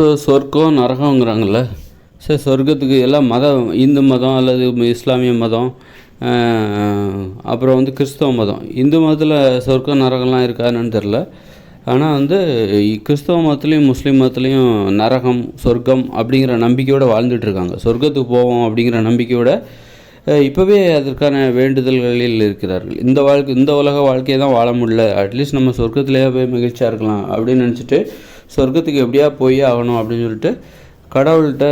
இப்போ சொர்க்கம் நரகங்கிறாங்கல்ல சரி சொர்க்கத்துக்கு எல்லாம் மதம் இந்து மதம் அல்லது இஸ்லாமிய மதம் அப்புறம் வந்து கிறிஸ்தவ மதம். இந்து மதத்தில் சொர்க்கம் நரகம்லாம் இருக்கான்னு தெரில ஆனால் வந்து கிறிஸ்தவ மதத்துலேயும் முஸ்லீம் மதத்துலேயும் நரகம் சொர்க்கம் அப்படிங்கிற நம்பிக்கையோடு வாழ்ந்துட்டுருக்காங்க சொர்க்கத்துக்கு போவோம் அப்படிங்கிற நம்பிக்கையோட இப்போவே அதற்கான வேண்டுதல்களில் இருக்கிறார்கள். இந்த வாழ்க்கை இந்த உலக வாழ்க்கையை தான் வாழ முடியல. அட்லீஸ்ட் நம்ம சொர்க்கத்திலேயே போய் மகிழ்ச்சியாக இருக்கலாம் அப்படின்னு நினச்சிட்டு சொர்க்கத்துக்கு எப்படியா போய் ஆகணும் அப்படின்னு சொல்லிட்டு கடவுள்கிட்ட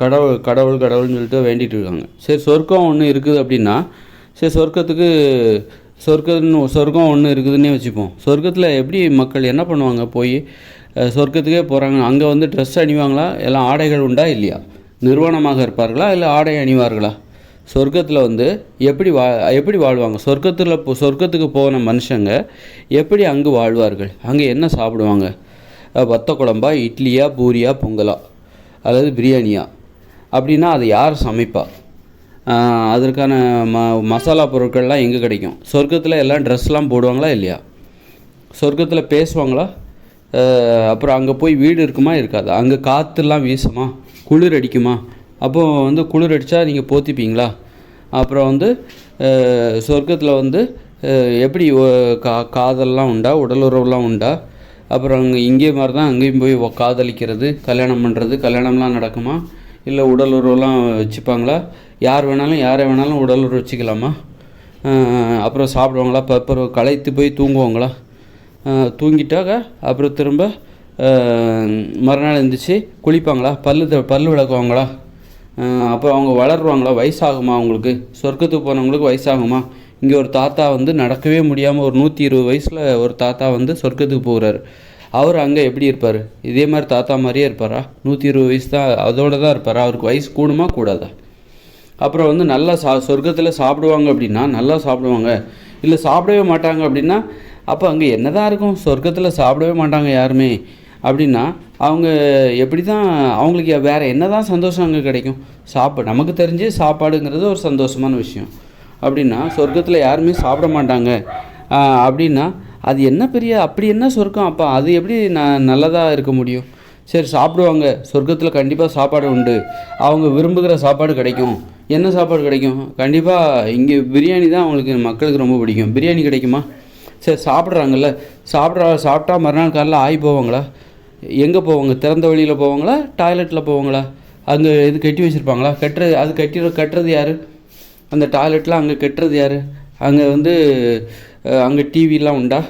கடவுள் கடவுள் கடவுள்னு சொல்லிட்டு வேண்டிகிட்டு இருக்காங்க. சரி சொர்க்கம் ஒன்று இருக்குது அப்படின்னா சரி சொர்க்கத்துக்கு சொர்க்கம்னு சொர்க்கம் ஒன்று இருக்குதுன்னே வச்சுப்போம். சொர்க்கத்தில் எப்படி மக்கள் என்ன பண்ணுவாங்க? போய் சொர்க்கத்துக்கே போகிறாங்க அங்கே வந்து ட்ரெஸ் அணிவாங்களா? எல்லாம் ஆடைகள் உண்டா இல்லையா? நிர்வாணமாக இருப்பார்களா? இல்லை ஆடை அணிவார்களா? சொர்க்கத்தில் வந்து எப்படி வா எப்படி வாழ்வாங்க? சொர்க்கத்தில் இப்போ சொர்க்கத்துக்கு போன மனுஷங்க எப்படி அங்கு வாழ்வார்கள்? அங்கே என்ன சாப்பிடுவாங்க? வத்த குழம்பா இட்லியா பூரியா பொங்கலா அதாவது பிரியாணியா? அப்படின்னா அதை யார் சமைப்பா? அதற்கான ம மசாலா பொருட்கள்லாம் எங்கே கிடைக்கும்? சொர்க்கத்தில் எல்லாம் ட்ரெஸ்லாம் போடுவாங்களா இல்லையா? சொர்க்கத்தில் பேசுவாங்களா? அப்புறம் அங்கே போய் வீடு இருக்குமா? இருக்காது? அங்கே காற்றுலாம் வீசுமா? குளிர் அடிக்குமா? அப்போ வந்து குளிர் அடித்தா நீங்கள் போத்திப்பீங்களா? அப்புறம் வந்து சொர்க்கத்தில் வந்து எப்படி கா காதல்லாம் உண்டா? உடலுறவுலாம் உண்டா? அப்புறம் அங்கே இங்கே மாதிரி தான் அங்கேயும் போய் காதலிக்கிறது கல்யாணம் பண்ணுறது கல்யாணம்லாம் நடக்குமா? இல்லை உடல் உறவுலாம் வச்சுப்பாங்களா? யார் வேணாலும் யாரை வேணாலும் உடல் உறவு வச்சுக்கலாமா? அப்புறம் சாப்பிடுவாங்களா? அப்ப- அப்புறம் களைத்து போய் தூங்குவாங்களா? தூங்கிட்டாக தூங்கிட்டாக்க அப்புறம் திரும்ப மறுநாள் எழுந்திரிச்சு குளிப்பாங்களா? பல்லு த- பல்லு விளக்குவாங்களா? அப்புறம் அவங்க வளருவாங்களா? வயசாகுமா அவங்களுக்கு? சொர்க்கத்துக்கு போனவங்களுக்கு வயசாகுமா? இங்கே ஒரு தாத்தா வந்து நடக்கவே முடியாமல் ஒரு நூற்றி இருபது வயசில் ஒரு தாத்தா வந்து சொர்க்கத்துக்கு போகிறாரு அவர் அங்கே எப்படி இருப்பார்? இதே மாதிரி தாத்தா மாதிரியே இருப்பாரா? நூற்றி இருபது வயசு தான் அதோடு தான் இருப்பாரா? அவருக்கு வயசு கூடுமா கூடாதா? அப்புறம் வந்து நல்லா சா சொர்க்கத்தில் சாப்பிடுவாங்க அப்படின்னா நல்லா சாப்பிடுவாங்க. இல்லை சாப்பிடவே மாட்டாங்க அப்படின்னா அப்போ அங்கே என்ன தான் இருக்கும்? சொர்க்கத்தில் சாப்பிடவே மாட்டாங்க யாருமே. அப்படின்னா அவங்க எப்படி தான் அவங்களுக்கு வேறு என்ன தான் சந்தோஷம் அங்கே கிடைக்கும்? சாப்பாடு நமக்கு தெரிஞ்சு சாப்பாடுங்கிறது ஒரு சந்தோஷமான விஷயம். அப்படின்னா சொர்க்கத்தில் யாருமே சாப்பிட மாட்டாங்க. அப்படின்னா அது என்ன பெரிய அப்படி என்ன சொர்க்கம்? அப்போ அது எப்படி நான் நல்லதாக இருக்க முடியும்? சரி சாப்பிடுவாங்க. சொர்க்கத்தில் கண்டிப்பாக சாப்பாடு உண்டு. அவங்க விரும்புகிற சாப்பாடு கிடைக்கும். என்ன சாப்பாடு கிடைக்கும்? கண்டிப்பாக இங்கே பிரியாணி தான் அவங்களுக்கு மக்களுக்கு ரொம்ப பிடிக்கும். பிரியாணி கிடைக்குமா? சரி சாப்பிட்றாங்கல்ல. சாப்பிட்ற சாப்பிட்டா மறுநாள் காலையில் ஆகி போவாங்களா? எங்கே போவாங்க? திறந்த வழியில் போவாங்களா? டாய்லெட்டில் போவாங்களா? அங்கே இது கட்டி வச்சுருப்பாங்களா? கட்டுறது அது கட்டி கட்டுறது யார்? அந்த டாய்லெட்லாம் அங்கே கெட்டுறது யார்? அங்கே வந்து அங்கே டிவிலாம் உண்டா?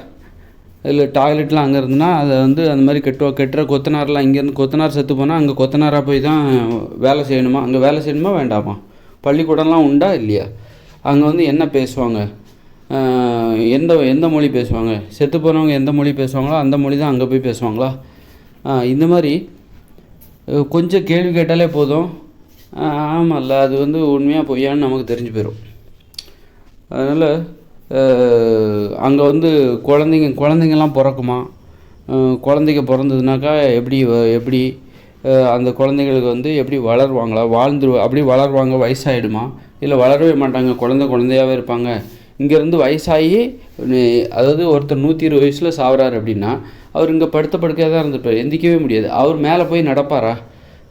இல்லை டாய்லெட்லாம் அங்கே இருந்துன்னா அதை வந்து அந்த மாதிரி கெட்டுவா கெட்டுற கொத்தனார்லாம் இங்கேருந்து கொத்தனார் செத்து போனால் அங்கே கொத்தனாராக போய் தான் வேலை செய்யணுமா? அங்கே வேலை செய்யணுமா வேண்டாமா? பள்ளிக்கூடம்லாம் உண்டா இல்லையா? அங்கே வந்து என்ன பேசுவாங்க? எந்த எந்த மொழி பேசுவாங்க? செத்து போனவங்க எந்த மொழி பேசுவாங்களோ அந்த மொழி தான் அங்கே போய் பேசுவாங்களா? இந்த மாதிரி கொஞ்சம் கேள்வி கேட்டாலே போதும். ஆமாம்ல அது வந்து உண்மையாக பொய்யான்னு நமக்கு தெரிஞ்சு போயிடும் அதனால் அங்கே வந்து குழந்தைங்க குழந்தைங்கலாம் பிறக்குமா? குழந்தைங்க பிறந்ததுனாக்கா எப்படி எப்படி அந்த குழந்தைங்களுக்கு வந்து எப்படி வளருவாங்களா? வாழ்ந்து அப்படி வளருவாங்க வயசாயிடுமா? இல்லை வளரவே மாட்டாங்க குழந்தை குழந்தையாகவே இருப்பாங்க. இங்கேருந்து வயசாகி அதாவது ஒருத்தர் நூற்றி இருபது வயசில் சாவறாரு அப்படின்னா அவர் இங்கே படுத்த படுக்கையாக தான் இருந்திருப்பார் எந்திக்கவே முடியாது. அவர் மேலே போய் நடப்பாரா?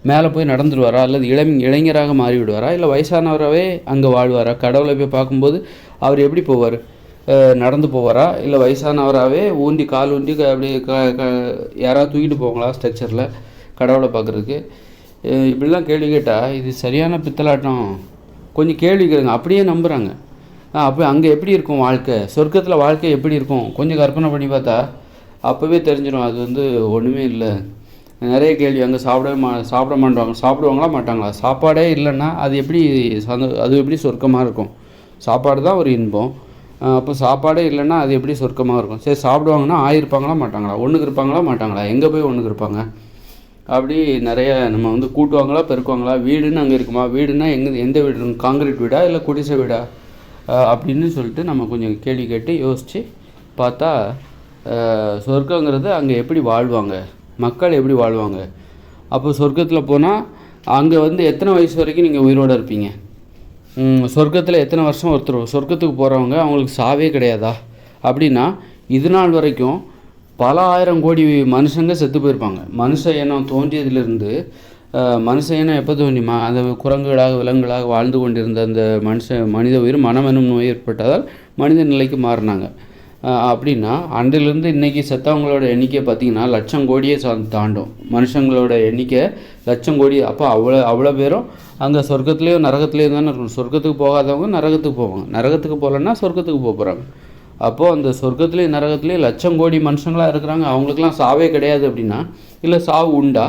மேலே போய் நடந்துருவாரா? அல்லது இளம் இளைஞராக மாறிவிடுவாரா? இல்லை வயசானவராகவே அங்கே வாழ்வாரா? கடவுளை போய் பார்க்கும்போது அவர் எப்படி போவார்? நடந்து போவாரா? இல்லை வயசானவராகவே ஊண்டி கால் ஊண்டி க- அப்படியே க க யாராவது தூக்கிட்டு போவாங்களா ஸ்ட்ரக்சரில் கடவுளை பார்க்குறதுக்கு? இப்படிலாம் கேள்வி கேட்டால் இது சரியான பித்தலாட்டம். கொஞ்சம் கேள்வி கேளுங்க. அப்படியே நம்புகிறாங்க அப்போ அங்கே எப்படி இருக்கும் வாழ்க்கை? சொர்க்கத்தில் வாழ்க்கை எப்படி இருக்கும்? கொஞ்சம் கற்பனை பண்ணி பார்த்தா அப்போவே தெரிஞ்சிடும். அது வந்து ஒன்றுமே இல்லை. நிறைய கேள்வி அங்கே சாப்பிடவே மா சாப்பிட மாட்டாங்க சாப்பிடுவாங்களா மாட்டாங்களா? சாப்பாடே இல்லைன்னா அது எப்படி சந்தோ அது எப்படி சொர்க்கமாக இருக்கும்? சாப்பாடு தான் ஒரு இன்பம். அப்போ சாப்பாடே இல்லைன்னா அது எப்படி சொர்க்கமாக இருக்கும்? சரி சாப்பிடுவாங்கன்னா ஆயிருப்பாங்களா மாட்டாங்களா? ஒன்றுக்கு இருப்பாங்களா மாட்டாங்களா? எங்கே போய் ஒன்றுக்கு இருப்பாங்க? அப்படி நிறைய நம்ம வந்து கூட்டுவாங்களா பெருக்குவாங்களா? வீடுன்னு அங்கே இருக்குமா? வீடுன்னா எங்கே எந்த வீடு? இருக்கும் காங்கிரீட் வீடா இல்லை குடிசை வீடா? அப்படின்னு சொல்லிட்டு நம்ம கொஞ்சம் கேள்வி கேட்டு யோசித்து பார்த்தா சொர்க்கங்கிறது அங்கே எப்படி வாழ்வாங்க? மக்கள் எப்படி வாழ்வாங்க? அப்போ சொர்க்கத்தில் போனால் அங்கே வந்து எத்தனை வயசு வரைக்கும் நீங்கள் உயிரோடு இருப்பீங்க? சொர்க்கத்தில் எத்தனை வருஷம் ஒருத்தர் சொர்க்கத்துக்கு போகிறவங்க அவங்களுக்கு சாவே கிடையாதா? அப்படின்னா இது நாள் வரைக்கும் பல ஆயிரம் கோடி மனுஷங்க செத்து போயிருப்பாங்க. மனுஷ இனம் தோன்றியதிலிருந்து மனுஷ இனம் எப்போ தோன்றியுமா? அந்த குரங்குகளாக விலங்குகளாக வாழ்ந்து கொண்டிருந்த அந்த மனுஷ மனித உயிர் மனம் எனும் நோய் ஏற்பட்டதால் மனித நிலைக்கு மாறினாங்க. அப்படின்னா அன்றிலிருந்து இன்னைக்கு செத்தவங்களோட எண்ணிக்கை பார்த்தீங்கன்னா லட்சம் கோடியே சா தாண்டும். மனுஷங்களோட எண்ணிக்கை லட்சம் கோடி. அப்போ அவ்வளோ அவ்வளோ பேரும் அங்கே சொர்க்கத்துலேயும் நரகத்துலேயும் தானே இருக்கணும். சொர்க்கத்துக்கு போகாதவங்க நரகத்துக்கு போவாங்க. நரகத்துக்கு போகலன்னா சொர்க்கத்துக்கு போக போகிறாங்க அப்போது அந்த சொர்க்கத்துலேயும் நரகத்துலேயும் லட்சம் கோடி மனுஷங்களாக இருக்கிறாங்க. அவங்களுக்குலாம் சாவே கிடையாது அப்படின்னா இல்லை சாவு உண்டா?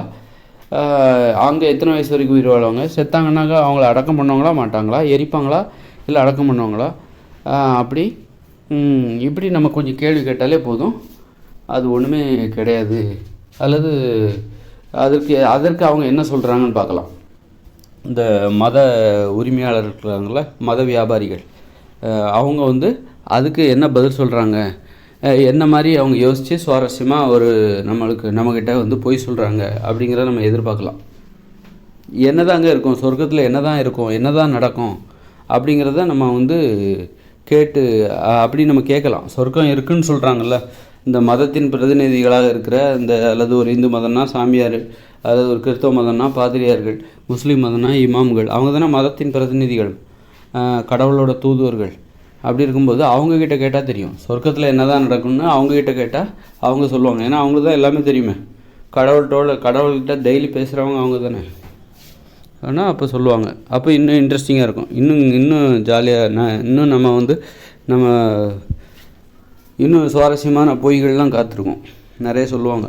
அங்கே எத்தனை வயசு வரைக்கும் உயிர் வாழ்வாங்க? செத்தாங்கன்னாக்கா அவங்கள அடக்கம் பண்ணுவாங்களா மாட்டாங்களா? எரிப்பாங்களா? இல்லை அடக்கம் பண்ணுவாங்களா? அப்படி இப்படி நம்ம கொஞ்சம் கேள்வி கேட்டாலே போதும். அது ஒன்றுமே கிடையாது. அல்லது அதற்கு அதற்கு அவங்க என்ன சொல்கிறாங்கன்னு பார்க்கலாம். இந்த மத உரிமையாளர் இருக்கிறாங்கள மத வியாபாரிகள். அவங்க வந்து அதுக்கு என்ன பதில் சொல்கிறாங்க என்ன மாதிரி அவங்க யோசித்து சுவாரஸ்யமாக ஒரு நம்மளுக்கு நம்மக்கிட்ட வந்து பொய் சொல்கிறாங்க அப்படிங்கிறத நம்ம எதிர்பார்க்கலாம். என்னதாங்க இருக்கும் சொர்க்கத்தில் என்னதான் இருக்கும் என்னதான் நடக்கும் அப்படிங்கிறத நம்ம வந்து கேட்டு அப்படி நம்ம கேட்கலாம். சொர்க்கம் இருக்குன்னு சொல்கிறாங்கல்ல இந்த மதத்தின் பிரதிநிதிகளாக இருக்கிற இந்த அல்லது ஒரு இந்து மதம்னா சாமியார் அல்லது ஒரு கிறிஸ்தவ மதம்னா பாதிரியார்கள் முஸ்லீம் மதம்னா இமாம்கள் அவங்க தானே மதத்தின் பிரதிநிதிகள் கடவுளோட தூதுவர்கள். அப்படி இருக்கும்போது அவங்கக்கிட்ட கேட்டால் தெரியும். சொர்க்கத்தில் என்னதான் நடக்கும்னு அவங்கக்கிட்ட கேட்டால் அவங்க சொல்லுவாங்க. ஏன்னா அவங்களுக்கு தான் எல்லாமே தெரியுமே. கடவுள்கிட்ட கடவுள்கிட்ட டெய்லி பேசுகிறவங்க அவங்க தானே. ஆனால் அப்போ சொல்லுவாங்க. அப்போ இன்னும் இன்ட்ரெஸ்டிங்காக இருக்கும். இன்னும் இன்னும் ஜாலியாக நான் இன்னும் நம்ம வந்து நம்ம இன்னும் சுவாரஸ்யமான பொய்கள்லாம் காத்திருக்கோம். நிறைய சொல்லுவாங்க.